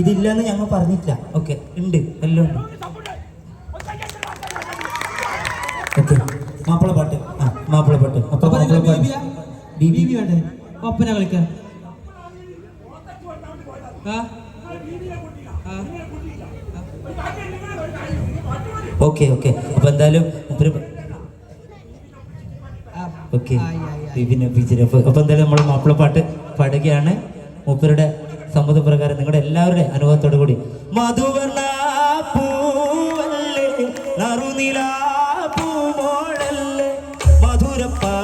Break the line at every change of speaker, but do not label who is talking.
ഇതില്ലെന്ന് ഞങ്ങൾ പറഞ്ഞിട്ടില്ല. ഓക്കെ ഉണ്ട്. എല്ലാം ഉണ്ട്. ഓക്കെ മാപ്പിള പാട്ട്. ആ മാപ്പിള പാട്ട്. അപ്പൊ മാപ്പിള പാട്ട്.
വേണ്ടേ? ഒപ്പന കളിക്കാൻ?
ഓക്കെ ഓക്കെ അപ്പൊ എന്തായാലും. ഓക്കെ അപ്പൊ എന്തായാലും നമ്മൾ മാപ്പിള പാട്ട് പാടുകയാണ്. മൂപ്പരുടെ സമ്മതപ്രകാരം നിങ്ങളുടെ എല്ലാവരുടെ അനുഭവത്തോടു കൂടി. മധുവർണ പൂവല്ലേ നറുനിലാ പൂമോളല്ലേ മധുരപ്പാ